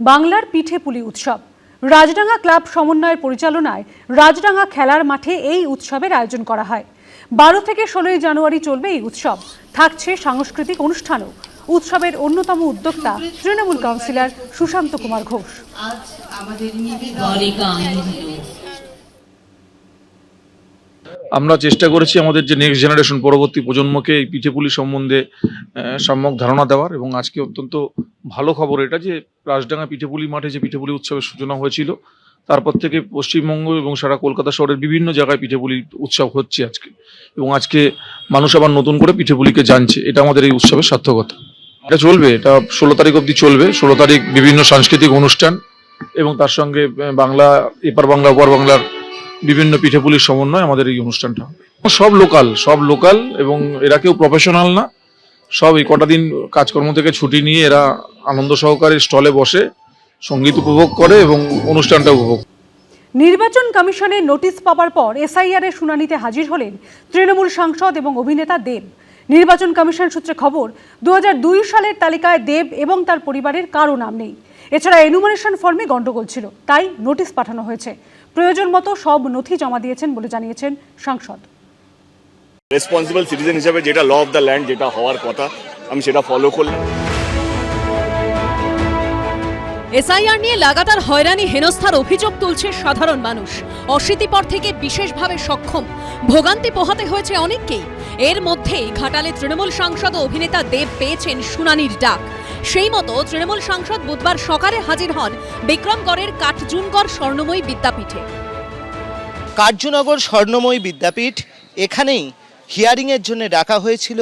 বাংলার পিঠে পুলি উৎসব। রাজডাঙ্গা ক্লাব সমন্বয়ের পরিচালনায় রাজডাঙ্গা খেলার মাঠে এই উৎসবের আয়োজন করা হয়। বারো থেকে ষোলোই জানুয়ারি চলবে এই উৎসব। থাকছে সাংস্কৃতিক অনুষ্ঠানও। উৎসবের অন্যতম উদ্যোক্তা তৃণমূল কাউন্সিলর সুশান্ত কুমার ঘোষ। আজ আমাদের নিবেদন ঘরে গান হলো আমরা চেষ্টা করেছি আমাদের যে নেক্সট জেনারেশন পরবর্তী প্রজন্মকে এই পিঠেপুলি সম্বন্ধে সম্যক ধারণা দেওয়ার এবং আজকে অত্যন্ত ভালো খবর এটা যে রাজডাঙ্গা পিঠেপুলি মাঠে যে পিঠেপুলি উৎসবের সূচনা হয়েছিল, তারপর থেকে পশ্চিমবঙ্গ এবং সারা কলকাতা শহরের বিভিন্ন জায়গায় পিঠেপুলি উৎসব হচ্ছে আজকে। এবং আজকে মানুষ আবার নতুন করে পিঠেপুলিকে জানছে, এটা আমাদের এই উৎসবের সার্থকতা। এটা চলবে, এটা ষোলো তারিখ অবধি চলবে, ষোলো তারিখ বিভিন্ন সাংস্কৃতিক অনুষ্ঠান এবং তার সঙ্গে বাংলা, এপার বাংলা, ওপার বাংলার বিভিন্ন পিঠেপুলির সমন্বয় আমাদের এই অনুষ্ঠানটা সব লোকাল সব লোকাল এবং এরা কেউ প্রফেশনাল না। সব এই কটা দিন কাজকর্ম থেকে ছুটি নিয়ে এরা আনন্দ সহকারে স্টলে বসে সংগীত উপভোগ করে এবং অনুষ্ঠানটা উপভোগ নির্বাচন কমিশনের নোটিশ পাওয়ার পর এসআইআর এর শুনানিতে হাজির হলেন তৃণমূল সাংসদ এবং অভিনেতা দেব। নির্বাচন কমিশন সূত্রে খবর দুই হাজার দুই সালের তালিকায় দেব এবং তার পরিবারের কারও নাম নেই। এছাড়া এনুমারেশন ফর্মে গন্ডগোল ছিল, তাই নোটিশ পাঠানো হয়েছে। প্রয়োজন মতো সব নথি জমা দিয়েছেন বলে জানিয়েছেন সাংসদ। রেসপন্সিবল সিটিজেন হিসেবে যেটা ল অফ দ্য ল্যান্ড যেটা হওয়ার কথা, আমি সেটা ফলো করলাম। এসআইআর নিয়ে লাগাতার হয়রানি, হেনস্থার অভিযোগ তুলছে সাধারণ মানুষ। অশীতিপর থেকে বিশেষভাবে সক্ষম। ভোগান্তি পোহাতে হয়েছে অনেককেই। এর মধ্যেই ঘাটালে তৃণমূল সাংসদ অভিনেতা দেব পেয়েছেন শুনানির ডাক। সেই মতো তৃণমূল সাংসদ বুধবার সকালে হাজির হন বিক্রমগড়ের কাঠজুনগড় স্বর্ণময়ী বিদ্যাপীঠে। কার্যনগর স্বর্ণময়ী বিদ্যাপীঠ, এখানেই হিয়ারিংয়ের জন্য ডাকা হয়েছিল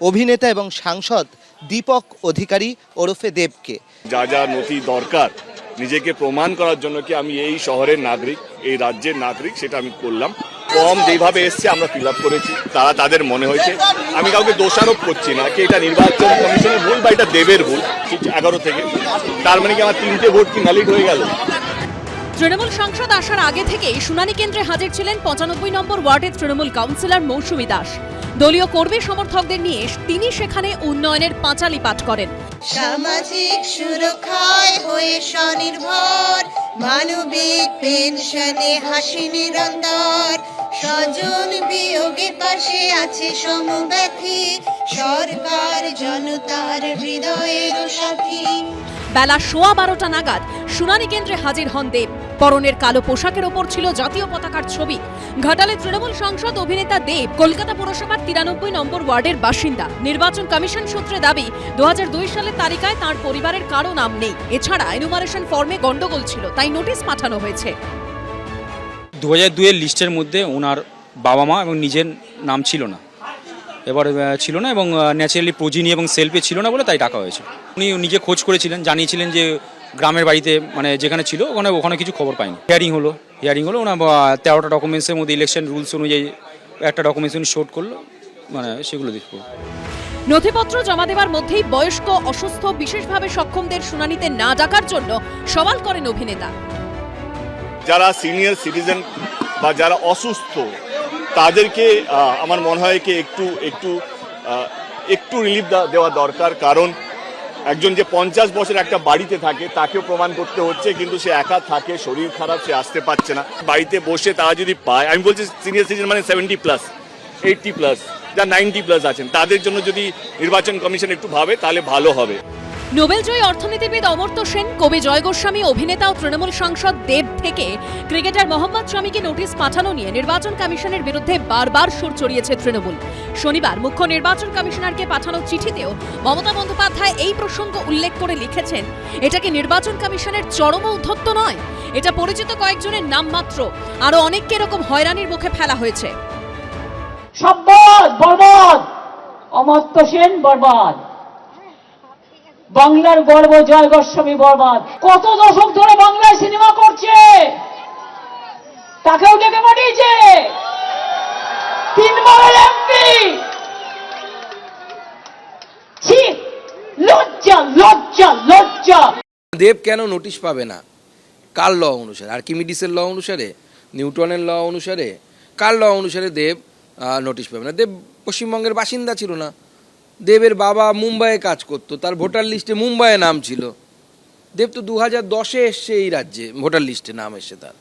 অভিনেতা এবং সাংসদ দীপক অধিকারী ওরফে দেবকে। যা যা নথি দরকার, নিজেকে প্রমাণ করার জন্য কি আমি এই শহরের নাগরিক, এই রাজ্যের নাগরিক, সেটা আমি করলাম। ফর্ম যেভাবে এসছে, আমরা ফিল আপ করেছি, তারা তাদের মনে হয়েছে। আমি কাউকে দোষারোপ করছি না, কি এটা নির্বাচন কমিশনের ভুল বা এটা দেবের ভুল এগারো থেকে। তার মানে কি আমার তিনটে ভোট কি ভ্যালিড হয়ে গেল? তৃণমূল সাংসদ আসার আগে থেকেই শুনানি কেন্দ্রে হাজির ছিলেন পঁচানব্বই নম্বর ওয়ার্ডের তৃণমূল কাউন্সিলর মৌসুমী দাস। দলীয় কর্মী সমর্থকদের নিয়ে তিনি সেখানে উন্নয়নের পাঁচালি পাঠ করেন। সামাজিক সুরক্ষায় হয়ে স্বনির্ভর মানবিক পেনশনে হাসি নিরন্তর। স্বজন বিয়োগে পাশে আছে সমব্যথী সরকার জনতার হৃদয়ের সাথী। বেলা সোয়া বারোটা নাগাদ শুনানি কেন্দ্রে হাজির হন দেব। পরনের কালো পোশাকের ওপর ছিল জাতীয় পতাকার ছবি। ঘাটালে তৃণমূল সংসদ অভিনেতা দেব কলকাতা পুরসভার তিরানব্বই নম্বর ওয়ার্ডের বাসিন্দা। নির্বাচন কমিশন সূত্রে দাবি দু হাজার দুই সালের তালিকায় তার পরিবারের কারও নাম নেই। এছাড়া এনুমারেশন ফর্মে গন্ডগোল ছিল, তাই নোটিশ পাঠানো হয়েছে। দু হাজার দুয়ের লিস্টের মধ্যে ওনার বাবা মা এবং নিজের নাম ছিল না। এবার ছিল না এবং ন্যাচারালি প্রোজিনি এবং সেলফে ছিল না বলে তাই ডাকা হয়েছে। উনি নিজে খোঁজ করেছিলেন, জানিয়েছিলেন যে গ্রামের বাড়িতে মানে যেখানে ছিল ওখানে ওখানে কিছু খবর পাইনি। হিয়ারিং হলো হিয়ারিং হলো ওনার তেরোটা ডকুমেন্টসের মধ্যে ইলেকশন রুলস অনুযায়ী একটা ডকুমেন্টস উনি শোট করল মানে সেগুলো দেখব। নথিপত্র জমা দেওয়ার মধ্যেই বয়স্ক অসুস্থ বিশেষভাবে সক্ষমদের শুনানিতে না ডাকার জন্য সওয়াল করেন অভিনেতা। যারা সিনিয়র সিটিজেন বা যারা অসুস্থ তাদেরকে আমার মনে হয় কি একটু একটু একটু রিলিফ দেওয়া দরকার। কারণ একজন যে পঞ্চাশ বছর একটা বাড়িতে থাকে, তাকেও প্রমাণ করতে হচ্ছে, কিন্তু সে একা থাকে, শরীর খারাপ, সে আসতে পারছে না। বাড়িতে বসে তারা যদি পায়, আমি বলছি সিনিয়র সিটিজেন মানে সেভেন্টি প্লাস এইটটি প্লাস যা নাইনটি প্লাস আছেন, তাদের জন্য যদি নির্বাচন কমিশন একটু ভাবে, তাহলে ভালো হবে। নোবেল নোবেলজয়ী অর্থনীতিবিদ অমর্ত্য সেন, কবি জয় গোস্বামী, অভিনেতা ও তৃণমূল সাংসদ দেব থেকে ক্রিকেটার মোহাম্মদ স্বামীকে নোটিশ পাঠানো নিয়ে নির্বাচন কমিশনের বিরুদ্ধে বারবার সুর চড়িয়েছে তৃণমূল। শনিবার মুখ্য নির্বাচন কমিশনারকে পাঠানো চিঠিতেও মমতা বন্দ্যোপাধ্যায় এই প্রসঙ্গ উল্লেখ করে লিখেছেন, এটা কি নির্বাচন কমিশনের চরম উদ্ধত্ত নয়? এটা পরিচিত কয়েকজনের নাম মাত্র। আরও অনেককে এরকম হয়রানির মুখে ফেলা হয়েছে। বরবাদ! সেন, বরবাদ! বাংলার গর্ব, জয় গোস্বামী, বরবাদ! কত দশক ধরে বাংলায় সিনেমা করছে! তাকেও ডেকে পাঠিয়েছে! দেব কেন নোটিশ পাবে না? কার ল অনুসারে? আর্কিমিডিসের ল অনুসারে? নিউটনের ল অনুসারে? কার ল অনুসারে দেব নোটিশ পাবে না? দেব পশ্চিমবঙ্গের বাসিন্দা ছিল না। দেবের বাবা মুম্বাইয়ে কাজ করতো। তার ভোটার লিস্টে মুম্বাইয়ে নাম ছিল। দেব তো দু হাজার দশে এসছে এই রাজ্যে। ভোটার লিস্টে নাম এসছে তার।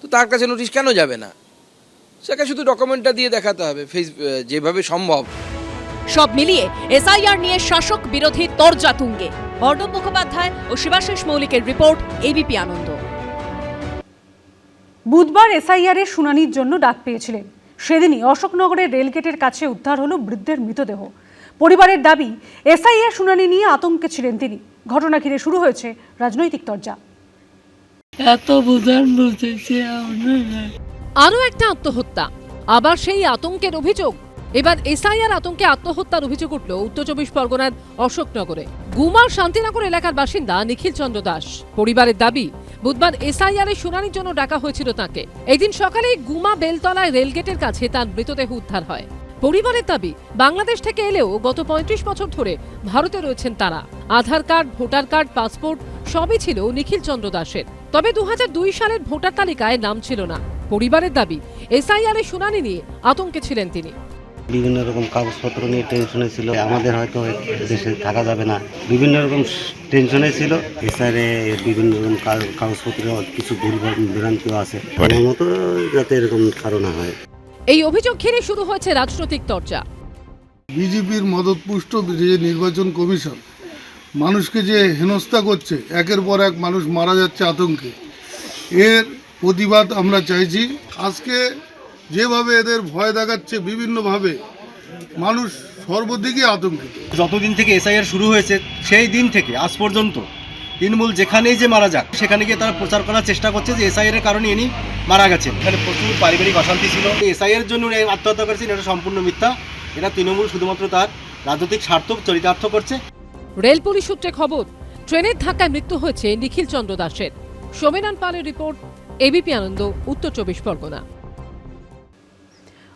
তো তার কাছে নোটিশ কেন যাবে না? সেকে শুধু ডকুমেন্টটা দিয়ে দেখাতে হবে ফেস যেভাবে সম্ভব। সব মিলিয়ে এসআইআর নিয়ে শাসক বিরোধী তরজা তুঙ্গে। অর্ণব মুখোপাধ্যায় ও শিবাশিস মৌলিকের রিপোর্ট এবিপি আনন্দ। বুধবার এসআইআর এর শুনানির জন্য ডাক পেয়েছিলেন। সেদিনই অশোকনগরের রেলগেটের কাছে উদ্ধার হলো বৃদ্ধের মৃতদেহ। পরিবারের দাবি এসআইআর শুনানি নিয়ে আতঙ্কে ছিলেন তিনি। ঘটনা ঘিরে শুরু হয়েছে রাজনৈতিক তরজা। এত বুঝেছি আমরা আরও একটা আত্মহত্যা। আবার সেই আতঙ্কের অভিযোগ। এবার এসআইআর আতঙ্কে আত্মহত্যার অভিযোগ উঠল উত্তর চব্বিশ পরগনার অশোকনগরে। গুমার শান্তিনগর এলাকার বাসিন্দা নিখিল চন্দ্র দাস। পরিবারের দাবি, বুধবার এসআইআর এর শুনানির জন্য ডাকা হয়েছিল তাকে। এদিন সকালে গুমা বেলতলায় রেলগেটের কাছে তার মৃতদেহ উদ্ধার হয়। পরিবারের দাবি, বাংলাদেশ থেকে এলেও গত পঁয়ত্রিশ বছর ধরে ভারতে রয়েছেন তারা। Aadhaar card, voter card, passport সবই ছিল নিখিল চন্দ্র দাসের। তবে দু হাজার দুই সালের ভোটার তালিকায় নাম ছিল না। পরিবারের দাবি এসআইআর এর শুনানি নিয়ে আতঙ্কে ছিলেন তিনি। বিভিন্ন রকম কাগজপত্র নিয়ে টেনশনে ছিল আমাদের হয়তো দেশে থাকা যাবে না। বিভিন্ন রকম টেনশনে ছিল এছাড়ে বিভিন্ন রকম কাগজপত্র কিছু ভুল ভ্রান্তিও আছে। আমার মতো যাতে এরকম কারণ হয়। এই অভিযোগ ঘিরে শুরু হয়েছে রাজনৈতিক চর্চা। বিজেপির মদতপুষ্ট যে নির্বাচন কমিশন মানুষকে যে হেনস্থা করছে একের পর এক মানুষ মারা যাচ্ছে আতঙ্কে। এর প্রতিবাদ আমরা চাইছি। আজকে যেভাবে এদের ভয় দেখাচ্ছে বিভিন্নভাবে মানুষ সর্বদিকে আতঙ্কিত। যতদিন থেকে এসআইআর শুরু হয়েছে সেই দিন থেকে আজ পর্যন্ত তৃণমূল যেখানেই যে মারা যাক সেখানে গিয়ে তারা প্রচার করার চেষ্টা করছে যে এসআইআর এর কারণে ইনি মারা গেছেন। এখানে প্রচুর পারিবারিক অশান্তি ছিল। এসআইআর জন্য উনি আত্মহত্যা করেছেন এটা সম্পূর্ণ মিথ্যা। এটা তৃণমূল শুধুমাত্র তার রাজনৈতিক স্বার্থ চরিতার্থ করছে। রেল পুলিশ সূত্রে খবর ট্রেনের ধাক্কায় মৃত্যু হয়েছে নিখিল চন্দ্র দাসের। সোমেনান পালের রিপোর্ট এবিপি আনন্দ উত্তর চব্বিশ পরগনা।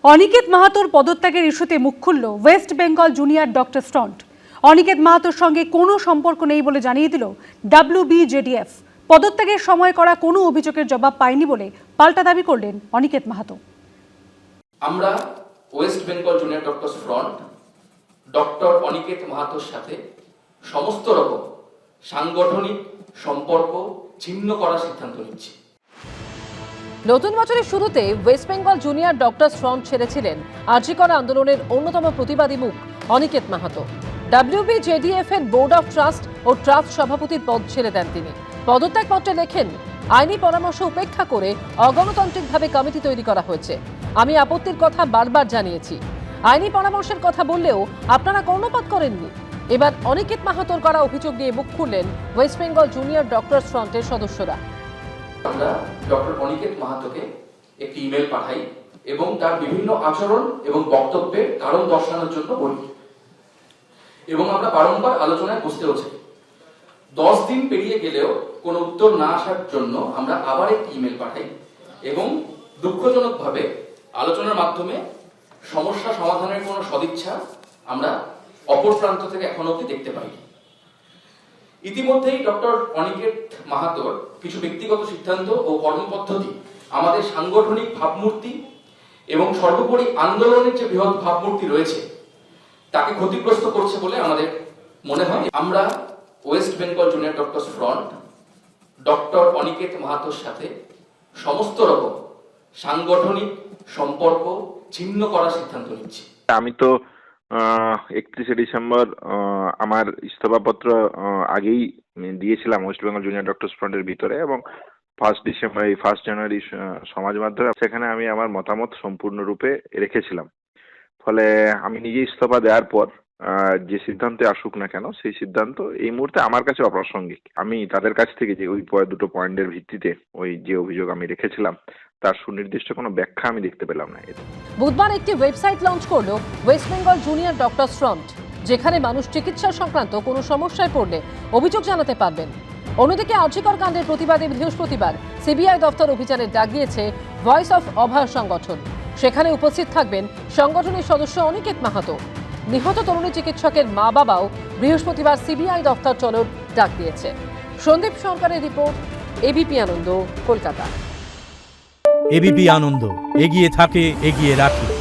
অনিকেত মাহাতোর পদত্যাগের ইস্যুতে মুখ খুলল ওয়েস্ট বেঙ্গল জুনিয়র ডক্টর স্টন্ট অনিকেত মাহাতোর সঙ্গে কোনো সম্পর্ক নেই বলে জানিয়ে দিল ডাব্লিউবিজেডিএফ পদত্যাগের সময় করা কোনো অভিযোগের জবাব পায়নি বলে পাল্টা দাবি করলেন অনিকেত মাহাতো। আমরা West Bengal Junior Doctor Front doctor Aniket মাহাতোর সাথে সমস্ত রকম সাংগঠনিক সম্পর্ক ছিন্ন করার সিদ্ধান্ত নিচ্ছি। নতুন বছরের শুরুতে West Bengal Junior Doctor Front ছেড়েছিলেন। RG Kar আন্দোলনের অন্যতম প্রতিবাদী মুখ অনিকেত মাহাতো। ডাব্লিউবি জেডিএফ এর বোর্ড অফ ট্রাস্ট ও ট্রাস্ট সভাপতির পদ ছেড়ে দেন তিনি। পদত্যাগপত্রে লেখেন, আইনি পরামর্শ উপেক্ষা করে অগণতান্ত্রিকভাবে কমিটি তৈরি করা হয়েছে। আমি আপত্তির কথা বারবার জানিয়েছি। আইনি পরামর্শের কথা বললেও আপনারা কর্ণপাত করেননি। এবার অনিকেত মাহাতোর করা অভিযোগ নিয়ে মুখ খুললেন ওয়েস্ট বেঙ্গল জুনিয়র ডক্টর ফ্রন্টের সদস্যরা। আমরা ডক্টর অনিকেত মাহাতোকে একটি ইমেল পাঠাই এবং তার বিভিন্ন আচরণ এবং বক্তব্যের কারণ দর্শানোর জন্য বলি। এবং আমরা বারংবার আলোচনায় বসতেও চাই। দশ দিন পেরিয়ে গেলেও কোনো উত্তর না আসার জন্য আমরা আবার একটি ইমেল পাঠাই এবং দুঃখজনকভাবে আলোচনার মাধ্যমে সমস্যা সমাধানের কোনো সদিচ্ছা আমরা অপর প্রান্ত থেকে এখনও অব্দি দেখতে পাইনি। ইতিমধ্যেই ডক্টর অনিকেত মাহাতোর কিছু ব্যক্তিগত সিদ্ধান্ত ও কর্মপদ্ধতি, আমাদের সাংগঠনিক ভাবমূর্তি এবং সর্বোপরি আন্দোলনের যে বৃহৎ ভাবমূর্তি রয়েছে, তাকে ক্ষতিগ্রস্ত করছে বলে আমাদের মনে হয়। আমরা West Bengal Junior Doctor Front, doctor Aniket মাহাতোর সাথে সমস্ত রকম সাংগঠনিক সম্পর্ক ছিন্ন করার সিদ্ধান্ত নিচ্ছি। আমি তো একত্রিশে ডিসেম্বর আমার ইস্তফাপত্র আগেই দিয়েছিলাম ওয়েস্ট বেঙ্গল জুনিয়র ডক্টরস ফ্রন্টের ভিতরে এবং ফার্স্ট ডিসেম্বর এই ফার্স্ট জানুয়ারি সমাজ মাধ্যমে সেখানে আমি আমার মতামত সম্পূর্ণরূপে রেখেছিলাম। ফলে আমি নিজে ইস্তফা দেওয়ার পর যে সিদ্ধান্তে আসুক না কেন, সেই সিদ্ধান্ত এই মুহূর্তে আমার কাছে অপ্রাসঙ্গিক। আমি তাদের কাছ থেকে যে ওই দুটো পয়েন্টের ভিত্তিতে ওই যে অভিযোগ আমি রেখেছিলাম, তার সুনির্দিষ্ট কোনো ব্যাখ্যা আমি দেখতে পেলাম না। বুধবার একটি ওয়েবসাইট লঞ্চ করল West Bengal Junior Doctor Front যেখানে মানুষ চিকিৎসা সংক্রান্ত কোনো সমস্যায় পড়লে অভিযোগ জানাতে পারবেন। অন্যদিকে আর্যিকর কাণ্ডের প্রতিবাদে বৃহস্পতিবার সিবিআই দপ্তর অভিযানের ডাক দিয়েছে ভয়েস অফ অভয় সংগঠন। সেখানে উপস্থিত থাকবেন সংগঠনের সদস্য অনিকেত মাহাতো। নিহত তরুণী চিকিৎসকের মা বাবাও বৃহস্পতিবার সিবিআই দফতর চলোর ডাক দিয়েছে। সন্দীপ সরকারের report ABP Ananda, Kolkata. ABP Ananda, এগিয়ে থাকে, এগিয়ে রাখে।